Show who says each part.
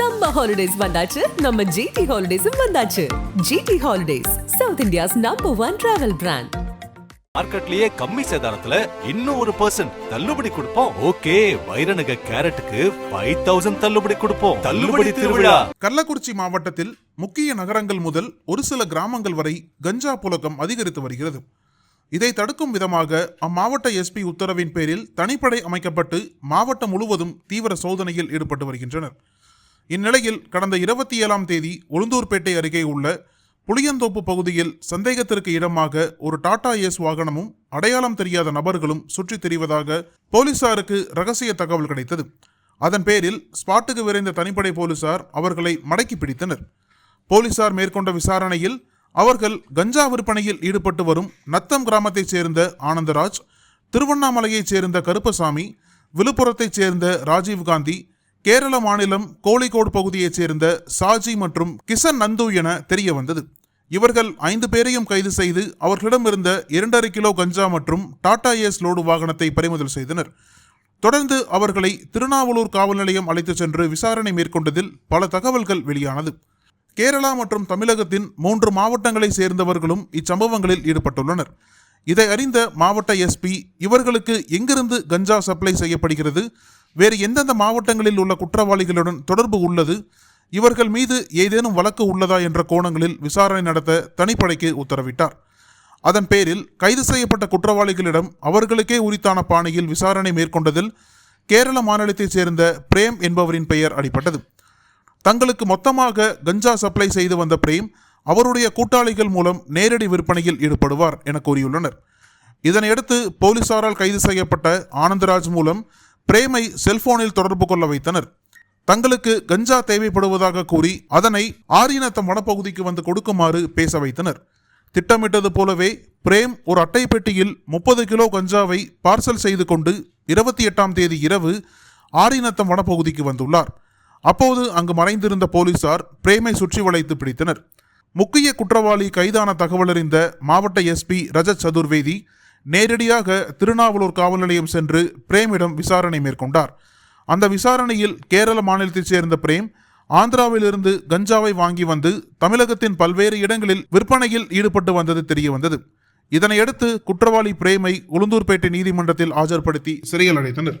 Speaker 1: Summer holidays வந்தாச்சு. நம்ம GT ஹாலிடேஸும் வந்தாச்சு. GT holidays south India's number one travel brand
Speaker 2: மார்க்கெட்லயே கம்மி சேதாரத்துல இன்னும் ஒரு பர்சன்ட் தள்ளுபடி கொடுப்போம். ஓகே வைரநக கேரட்டுக்கு ஃபைவ் தௌசண்ட் தள்ளுபடி கொடுப்போம். தள்ளுபடி திருவிழா.
Speaker 3: கள்ளக்குறிச்சி மாவட்டத்தில் முக்கிய நகரங்கள் முதல் ஒரு சில கிராமங்கள் வரை கஞ்சா புழக்கம் அதிகரித்து வருகிறது. இதை தடுக்கும் விதமாக அம்மாவட்ட எஸ்பி உத்தரவின் பேரில் தனிப்படை அமைக்கப்பட்டு மாவட்டம் முழுவதும் தீவிர சோதனையில் ஈடுபட்டு வருகின்றனர். இந்நிலையில் கடந்த இருபத்தி ஏழாம் தேதி உளுந்தூர்பேட்டை அருகே உள்ள புளியந்தோப்பு பகுதியில் சந்தேகத்திற்கு இடமாக ஒரு டாடா ஏஸ் வாகனமும் அடையாளம் தெரியாத நபர்களும் சுற்றித் திரிவதாக போலீசாருக்கு ரகசிய தகவல் கிடைத்தது. அதன் பேரில் ஸ்பாட்டுக்கு விரைந்த தனிப்படை போலீசார் அவர்களை மடக்கி பிடித்தனர். போலீசார் மேற்கொண்ட விசாரணையில் அவர்கள் கஞ்சா விற்பனையில் ஈடுபட்டு வரும் நத்தம் கிராமத்தைச் சேர்ந்த ஆனந்தராஜ் திருவண்ணாமலையைச் சேர்ந்த கருப்பசாமி விழுப்புரத்தைச் சேர்ந்த ராஜீவ்காந்தி கேரள மாநிலம் கோழிக்கோடு பகுதியைச் சேர்ந்த சாஜி மற்றும் கிசன் நந்து என தெரிய வந்தது. இவர்கள் ஐந்து பேரையும் கைது செய்து அவர்களிடமிருந்த இரண்டரை கிலோ கஞ்சா மற்றும் டாடா ஏஸ் லோடு வாகனத்தை பறிமுதல் செய்தனர். தொடர்ந்து அவர்களை திருநாவலூர் காவல் நிலையம் அழைத்துச் சென்று விசாரணை மேற்கொண்டதில் பல தகவல்கள் வெளியானது. கேரளா மற்றும் தமிழகத்தின் மூன்று மாவட்டங்களைச் சேர்ந்தவர்களும் இச்சம்பவங்களில் ஈடுபட்டுள்ளனர். இதை அறிந்த மாவட்ட எஸ்பி இவர்களுக்கு எங்கிருந்து கஞ்சா சப்ளை செய்யப்படுகிறது? வேறு எந்தெந்த மாவட்டங்களில் உள்ள குற்றவாளிகளுடன் தொடர்பு உள்ளது? இவர்கள் மீது ஏதேனும் வழக்கு உள்ளதா என்ற கோணங்களில் விசாரணை நடத்த தனிப்படைக்கு உத்தரவிட்டார். அதன் பேரில் கைது செய்யப்பட்ட குற்றவாளிகளிடம் அவர்களுக்கே உரித்தான பாணியில் விசாரணை மேற்கொண்டதில் கேரள மாநிலத்தைச் சேர்ந்த பிரேம் என்பவரின் பெயர் அடிப்பட்டது தங்களுக்கு மொத்தமாக கஞ்சா சப்ளை செய்து வந்த பிரேம் அவருடைய கூட்டாளிகள் மூலம் நேரடி விற்பனையில் ஈடுபடுவார் என கூறியுள்ளனர். இதனையடுத்து போலீசாரால் கைது செய்யப்பட்ட ஆனந்தராஜ் மூலம் பிரேமை செல்போனில் தொடர்பு கொள்ள வைத்தனர். தங்களுக்கு கஞ்சா தேவைப்படுவதாக கூறி அதனை ஆரியநத்தம் வனப்பகுதிக்கு வந்து கொடுக்குமாறு பேச வைத்தனர். திட்டமிட்டது போலவே பிரேம் ஒரு அட்டை பெட்டியில் முப்பது கிலோ கஞ்சாவை பார்சல் செய்து கொண்டு இருபத்தி எட்டாம் தேதி இரவு ஆரியநத்தம் வனப்பகுதிக்கு வந்துள்ளார். அப்போது அங்கு மறைந்திருந்த போலீசார் பிரேமை சுற்றி வளைத்து பிடித்தனர். முக்கிய குற்றவாளி கைதான தகவலறிந்த மாவட்ட எஸ்பி ரஜத் சதுர்வேதி நேரடியாக திருநாவலூர் காவல் நிலையம் சென்று பிரேமிடம் விசாரணை மேற்கொண்டார். அந்த விசாரணையில் கேரள மாநிலத்தைச் சேர்ந்த பிரேம் ஆந்திராவிலிருந்து கஞ்சாவை வாங்கி வந்து தமிழகத்தின் பல்வேறு இடங்களில் விற்பனையில் ஈடுபட்டு வந்தது தெரிய வந்தது இதனையடுத்து குற்றவாளி பிரேமை உளுந்தூர்பேட்டை நீதிமன்றத்தில் ஆஜர்படுத்தி சிறையில் அடைத்தனர்.